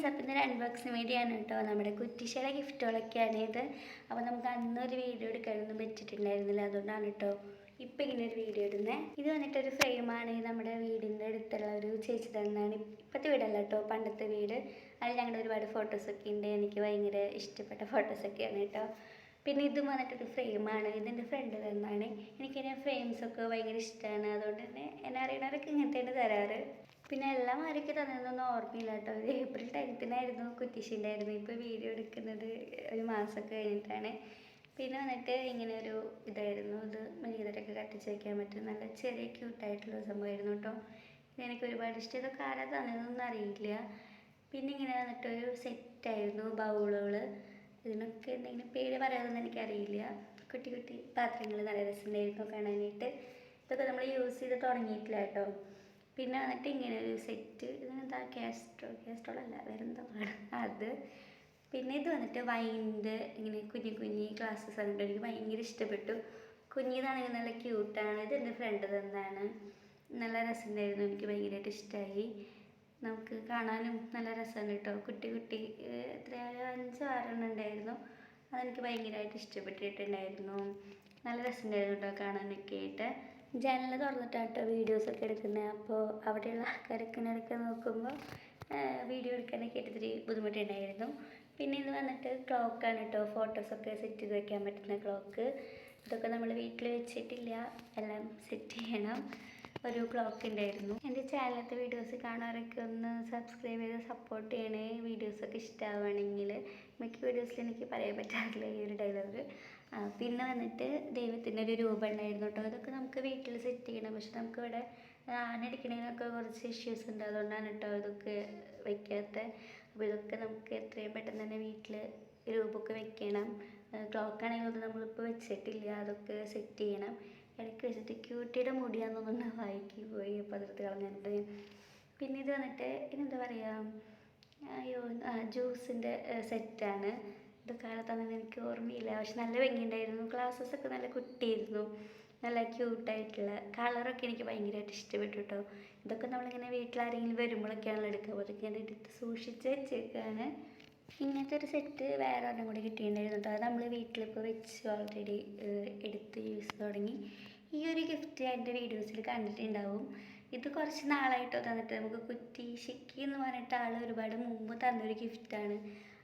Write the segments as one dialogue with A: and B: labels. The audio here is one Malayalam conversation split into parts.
A: ഫ്രണ്ട്സ് അപ്പം ഇന്നൊരു അൺബോക്സിങ് ആണ് കേട്ടോ നമ്മുടെ കുറ്റിശ്ശേരെ ഗിഫ്റ്റുകളൊക്കെയാണ് ഇത് അപ്പോൾ നമുക്ക് അന്നൊരു വീഡിയോ എടുക്കാനൊന്നും പറ്റിയിട്ടുണ്ടായിരുന്നില്ല. അതുകൊണ്ടാണ് കേട്ടോ ഇപ്പം ഇങ്ങനെ ഒരു വീഡിയോ ഇടുന്നത് ഇത് വന്നിട്ടൊരു ഫ്രെയിമാണ് നമ്മുടെ വീടിന്റെ അടുത്തുള്ള ഒരു ചേച്ചി തന്നാണ് ഇപ്പോഴത്തെ വീടല്ല കേട്ടോ പണ്ടത്തെ വീട്. അതിൽ ഞങ്ങളുടെ ഒരുപാട് ഫോട്ടോസൊക്കെ ഉണ്ട്. എനിക്ക് ഭയങ്കര ഇഷ്ടപ്പെട്ട ഫോട്ടോസൊക്കെയാണ് കേട്ടോ. പിന്നെ ഇതും വന്നിട്ടൊരു ഫ്രെയിമാണ് ഇതിന്റെ ഫ്രണ്ട് തന്നാണ്. എനിക്കിങ്ങനെ ഫ്രെയിംസൊക്കെ ഭയങ്കര ഇഷ്ടമാണ് അതുകൊണ്ട് തന്നെ എന്നെ അറിയണവരൊക്കെ ഇങ്ങനത്തെ തരാറ്. പിന്നെ എല്ലാം ആരൊക്കെ തന്നതൊന്നും ഓർമ്മയില്ല കേട്ടോ. ഇത് ഏപ്രിൽ ടെൻത്തിനായിരുന്നു കുറ്റിശിണ്ടായിരുന്നു ഇപ്പോൾ വീഡിയോ എടുക്കുന്നത് ഒരു മാസമൊക്കെ കഴിഞ്ഞിട്ടാണ്. പിന്നെ വന്നിട്ട് ഇങ്ങനെ ഒരു ഇതായിരുന്നു. ഇത് മെഴുകുതിരൊക്കെ കത്തിച്ച് വയ്ക്കാൻ പറ്റും. നല്ല ചെറിയ ക്യൂട്ടായിട്ടുള്ള സംഭവമായിരുന്നു കേട്ടോ. എനിക്ക് ഒരുപാട് ഇഷ്ടം. ഇതൊക്കെ ആരാ തന്നതെന്നൊന്നും അറിയില്ല. പിന്നെ ഇങ്ങനെ വന്നിട്ടൊരു സെറ്റായിരുന്നു ബൗളുകൾ ഇതിനൊക്കെ എന്തെങ്കിലും പേര് പറയാതൊന്നും എനിക്കറിയില്ല. കുട്ടി കുട്ടി പാത്രങ്ങൾ നല്ല രസമുണ്ടായിരുന്നു കാണാനായിട്ട്. ഇതൊക്കെ നമ്മൾ യൂസ് ചെയ്ത് തുടങ്ങിയിട്ടില്ല കേട്ടോ. പിന്നെ വന്നിട്ട് ഇങ്ങനെ ഒരു സെറ്റ് ഇതിനെന്താ കാസ്ട്രോ കാസ്ട്രോൾ അല്ല വേറെ എന്താ പറയുക അത് പിന്നെ ഇത് വന്നിട്ട് വൈന്റെ ഇങ്ങനെ കുഞ്ഞു കുഞ്ഞി ഗ്ലാസ്സസ് ഉണ്ട് എനിക്ക് ഭയങ്കര ഇഷ്ടപ്പെട്ടു. കുഞ്ഞിതാണെങ്കിൽ നല്ല ക്യൂട്ടാണ് ഇത് എന്റെ ഫ്രണ്ട് തന്നാണ് നല്ല രസമുണ്ടായിരുന്നു. എനിക്ക് ഭയങ്കരമായിട്ട് ഇഷ്ടമായി നമുക്ക് കാണാനും നല്ല രസമാണ് കേട്ടോ. കുട്ടി കുട്ടി എത്രയായാലും അഞ്ചോ ആറെണ്ണം ഉണ്ടായിരുന്നു. അതെനിക്ക് ഭയങ്കരമായിട്ട് ഇഷ്ടപ്പെട്ടിട്ടുണ്ടായിരുന്നു. നല്ല രസമുണ്ടായിരുന്നു കേട്ടോ കാണാനൊക്കെ ആയിട്ട് ജനൽ തുറന്നിട്ടാണ് കേട്ടോ വീഡിയോസൊക്കെ എടുക്കുന്നത് അപ്പോൾ അവിടെയുള്ള ആൾക്കാരൊക്കെ ഇടയ്ക്ക് നോക്കുമ്പോൾ വീഡിയോ എടുക്കാനൊക്കെ ആയിട്ട് ഇത്തിരി ബുദ്ധിമുട്ടുണ്ടായിരുന്നു. പിന്നെ ഇത് വന്നിട്ട് ക്ലോക്കാണ് കേട്ടോ ഫോട്ടോസൊക്കെ സെറ്റ് ചെയ്ത് വെക്കാൻ പറ്റുന്ന ക്ലോക്ക്. ഇതൊക്കെ നമ്മൾ വീട്ടിൽ വെച്ചിട്ടില്ല. എല്ലാം സെറ്റ് ചെയ്യണം. ഒരു ക്ലോക്ക് ഉണ്ടായിരുന്നു എന്റെ ചാനലത്തെ വീഡിയോസ് കാണാറൊക്കെ ഒന്ന് സബ്സ്ക്രൈബ് ചെയ്ത് സപ്പോർട്ട് ചെയ്യണേ. വീഡിയോസൊക്കെ ഇഷ്ടമാവുകയാണെങ്കിൽ മിക്ക വീഡിയോസിൽ എനിക്ക് പറയാൻ പറ്റാറില്ല ഈ ഒരു ഡയലോഗ് പിന്നെ വന്നിട്ട് ദൈവത്തിന്റെ ഒരു രൂപം ഉണ്ടായിരുന്നു കേട്ടോ. ഇതൊക്കെ നമുക്ക് വീട്ടിൽ സെറ്റ് ചെയ്യണം. പക്ഷെ നമുക്ക് ഇവിടെ ആനടിക്കണതിനൊക്കെ കുറച്ച് ഇഷ്യൂസ് ഉണ്ട്. അതുകൊണ്ടാണ് കേട്ടോ ഇതൊക്കെ വയ്ക്കാത്തത് അപ്പോൾ ഇതൊക്കെ നമുക്ക് എത്രയും പെട്ടെന്ന് തന്നെ വീട്ടിൽ രൂപമൊക്കെ വെക്കണം. ക്ലോക്ക് ആണെങ്കിൽ ഒന്നും നമ്മളിപ്പോൾ വെച്ചിട്ടില്ല. അതൊക്കെ സെറ്റ് ചെയ്യണം. ഇടയ്ക്ക് വെച്ചിട്ട് ക്യൂട്ടിയുടെ മുടിയാണെന്നൊന്നും വായിക്കി പോയി അപ്പോൾ അതെടുത്ത് കളഞ്ഞിട്ട്. പിന്നെ ഇത് വന്നിട്ട് എന്താ പറയുക അയ്യോ ജ്യൂസിന്റെ സെറ്റാണ് ഇത് കാലത്താണെന്ന് എനിക്ക് ഓർമ്മയില്ല. പക്ഷെ നല്ല ഭംഗിയുണ്ടായിരുന്നു. ഒക്കെ നല്ല കുട്ടിയായിരുന്നു. നല്ല ക്യൂട്ടായിട്ടുള്ള കളറൊക്കെ എനിക്ക് ഭയങ്കരമായിട്ട് ഇഷ്ടപ്പെട്ടു കേട്ടോ ഇതൊക്കെ നമ്മളിങ്ങനെ വീട്ടിലാരെങ്കിലും വരുമ്പോഴൊക്കെയാണല്ലോ എടുക്കുക. അപ്പോൾ അതൊക്കെ ഞാൻ എടുത്ത് സൂക്ഷിച്ച് വെച്ചേക്കാണ്. ഇങ്ങനത്തെ ഒരു സെറ്റ് വേറെ ഒരെണ്ണം കൂടി കിട്ടിയിട്ടുണ്ടായിരുന്നു കേട്ടോ. അത് നമ്മൾ വീട്ടിലിപ്പോൾ വെച്ച് ഓൾറെഡി എടുത്ത് യൂസ് തുടങ്ങി. ഈ ഒരു ഗിഫ്റ്റ് എന്റെ വീഡിയോസിൽ കണ്ടിട്ടുണ്ടാവും. ഇത് കുറച്ച് നാളായിട്ടോ തന്നിട്ട്. നമുക്ക് കുറ്റി ഷിക്കി എന്ന് പറഞ്ഞിട്ട് ആൾ ഒരുപാട് മുമ്പ് തന്നൊരു ഗിഫ്റ്റാണ്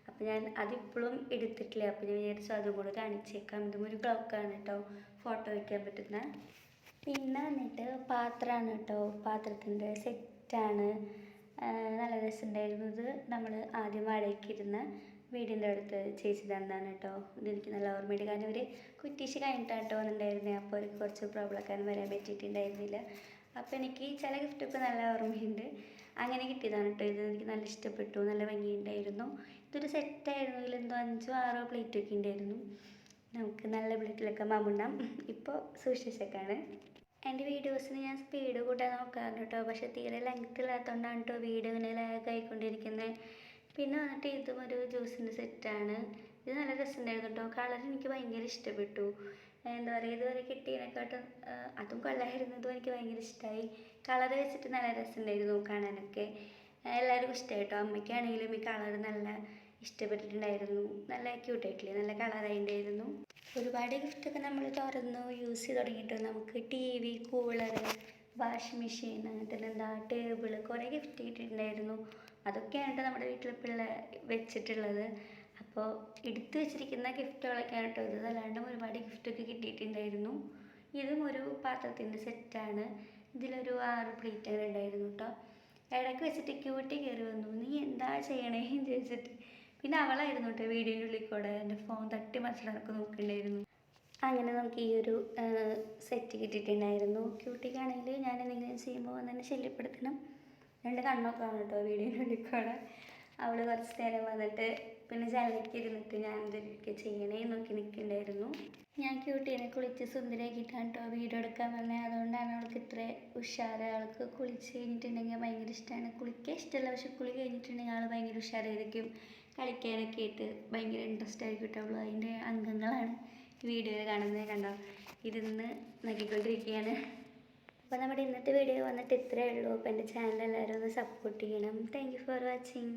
A: അപ്പോൾ ഞാൻ അതിപ്പോഴും എടുത്തിട്ടില്ല. അപ്പോൾ ഞാൻ വിചാരിച്ചു അതും കൂടെ കാണിച്ചേക്കാം ഇതും ഒരു ക്ലോക്കാണ് കേട്ടോ. ഫോട്ടോ വയ്ക്കാൻ പറ്റുന്ന. പിന്നെ വന്നിട്ട് പാത്രമാണ് കേട്ടോ. പാത്രത്തിന്റെ സെറ്റാണ് നല്ല രസമുണ്ടായിരുന്നു. ഇത് നമ്മൾ ആദ്യം വാടകയ്ക്ക് ഇരുന്ന വീടിന്റെ അടുത്ത് ചേച്ചി തന്നാണ് കേട്ടോ. ഇതെനിക്ക് നല്ല ഓർമ്മയുണ്ട്. കാരണം ഇവർ കുറ്റീശ് കഴിഞ്ഞിട്ടാണ് വന്നിട്ടുണ്ടായിരുന്നത് അപ്പോൾ അവർക്ക് കുറച്ച് പ്രോബ്ലമൊക്കെ വരാൻ പറ്റിയിട്ടുണ്ടായിരുന്നില്ല. അപ്പോൾ എനിക്ക് ചില ഗിഫ്റ്റൊക്കെ നല്ല ഓർമ്മയുണ്ട്. അങ്ങനെ കിട്ടിയതാണ് കേട്ടോ ഇത്. എനിക്ക് നല്ല ഇഷ്ടപ്പെട്ടു. നല്ല ഭംഗിയുണ്ടായിരുന്നു. ഇതൊരു സെറ്റായിരുന്നു. ഇതിലെന്തോ അഞ്ചോ ആറോ പ്ലേറ്റൊക്കെ ഉണ്ടായിരുന്നു. നമുക്ക് നല്ല പ്ലേറ്റിലൊക്കെ മാമുണ്ടാം. ഇപ്പോൾ സൂക്ഷിച്ചേക്കാണ് എന്റെ വീഡിയോസിന് ഞാൻ സ്പീഡ് കൂട്ടാൻ നോക്കാറുണ്ട് കേട്ടോ. പക്ഷേ തീരെ ലെങ്ത് ഇല്ലാത്തതുകൊണ്ടാണ് കേട്ടോ വീഡിയോ ഇങ്ങനെ ലാഗ് ആയിക്കൊണ്ടിരിക്കുന്നത് പിന്നെ വന്നിട്ട് ഇതും ഒരു ജ്യൂസിന്റെ സെറ്റാണ് ഇത് നല്ല രസമുണ്ടായിരുന്നു കേട്ടോ. കളർ എനിക്ക് ഭയങ്കര ഇഷ്ടപ്പെട്ടു. എന്താ പറയുക ഇതുവരെ കിട്ടിയതിനെക്കാട്ടും അതും കൊള്ളായിരുന്നു. ഇതും എനിക്ക് ഭയങ്കര ഇഷ്ടമായി കളർ വെച്ചിട്ട് നല്ല രസമുണ്ടായിരുന്നു കാണാനൊക്കെ. എല്ലാവർക്കും ഇഷ്ടമായി കേട്ടോ. അമ്മയ്ക്കാണെങ്കിലും ഈ കളർ നല്ല ഇഷ്ടപ്പെട്ടിട്ടുണ്ടായിരുന്നു. നല്ല ക്യൂട്ട് ക്യൂട്ടായിട്ടില്ലേ നല്ല കളർ കളറായിട്ടുണ്ടായിരുന്നു ഒരുപാട് ഗിഫ്റ്റൊക്കെ നമ്മൾ തുറന്നു യൂസ് ചെയ്ത് തുടങ്ങിയിട്ട്. നമുക്ക് T V cooler washing machine അങ്ങനത്തെ എന്താ ടേബിൾ കുറേ ഗിഫ്റ്റ് കിട്ടിയിട്ടുണ്ടായിരുന്നു. അതൊക്കെയാണ് കേട്ടോ നമ്മുടെ വീട്ടിൽ പിള്ളേ വെച്ചിട്ടുള്ളത്. അപ്പോൾ എടുത്തു വെച്ചിരിക്കുന്ന ഗിഫ്റ്റുകളൊക്കെയാണ് കേട്ടോ ഇത്. ഒരുപാട് ഗിഫ്റ്റൊക്കെ കിട്ടിയിട്ടുണ്ടായിരുന്നു. ഇതും ഒരു പാത്രത്തിന്റെ സെറ്റാണ് ഇതിലൊരു ആറ് പ്ലേറ്റ് അങ്ങനെ ഉണ്ടായിരുന്നു കേട്ടോ. ഇടയ്ക്ക് വെച്ചിട്ട് ക്യൂട്ടി കയറി വന്നു. നീ എന്താ ചെയ്യണേന്ന് ചോദിച്ചിട്ട് പിന്നെ അവളായിരുന്നു കേട്ടോ വീടിന്റെ ഉള്ളിൽ കൂടെ എന്റെ ഫോൺ തട്ടി മറിച്ചിടനൊക്കെ നോക്കുന്നുണ്ടായിരുന്നു അങ്ങനെ നമുക്ക് ഈ ഒരു സെറ്റ് കിട്ടിയിട്ടുണ്ടായിരുന്നു. ക്യൂട്ടിക്കാണെങ്കിൽ ഞാൻ എന്തെങ്കിലും ചെയ്യുമ്പോൾ തന്നെ ശല്യപ്പെടുത്തണം. രണ്ട് കണ്ണൊക്കെയാണ് കേട്ടോ വീടിന്റെ ഉള്ളിൽ കൂടെ. അവൾ കുറച്ച് നേരം വന്നിട്ട് പിന്നെ ജനലിലേക്ക് ഇരുന്നിട്ട് ഞാൻ എന്തൊക്കെ ചെയ്യണേ നോക്കി നിൽക്കുന്നുണ്ടായിരുന്നു. ഞാൻ ക്യൂട്ടീനെ കുളിച്ച് സുന്ദരിയാക്കിയിട്ടാണ് കേട്ടോ വീഡിയോ എടുക്കാൻ വന്നത് അതുകൊണ്ടാണ് അവൾക്ക് ഇത്ര ഉഷാറ്. അവൾക്ക് കുളിച്ച് കഴിഞ്ഞിട്ടുണ്ടെങ്കിൽ ഭയങ്കര ഇഷ്ടമാണ് കുളിക്കാൻ ഇഷ്ടമല്ല പക്ഷെ കുളി കഴിഞ്ഞിട്ടുണ്ടെങ്കിൽ ആൾ ഭയങ്കര ഉഷാറായിരിക്കും. കളിക്കാനൊക്കെ ആയിട്ട് ഭയങ്കര ഇൻട്രസ്റ്റ് ആയിരിക്കും കേട്ടോ അതിന്റെ അംഗങ്ങളാണ്. വീഡിയോയിൽ കാണുന്നത് കണ്ടോ? ഇരുന്ന് നോക്കിക്കൊണ്ടിരിക്കുകയാണ് അപ്പോൾ നമ്മുടെ ഇന്നത്തെ വീഡിയോ വന്നിട്ട് ഇത്രയേ ഉള്ളൂ. അപ്പോൾ എന്റെ ചാനൽ എല്ലാവരും ഒന്ന് സപ്പോർട്ട് ചെയ്യണം. Thank for watching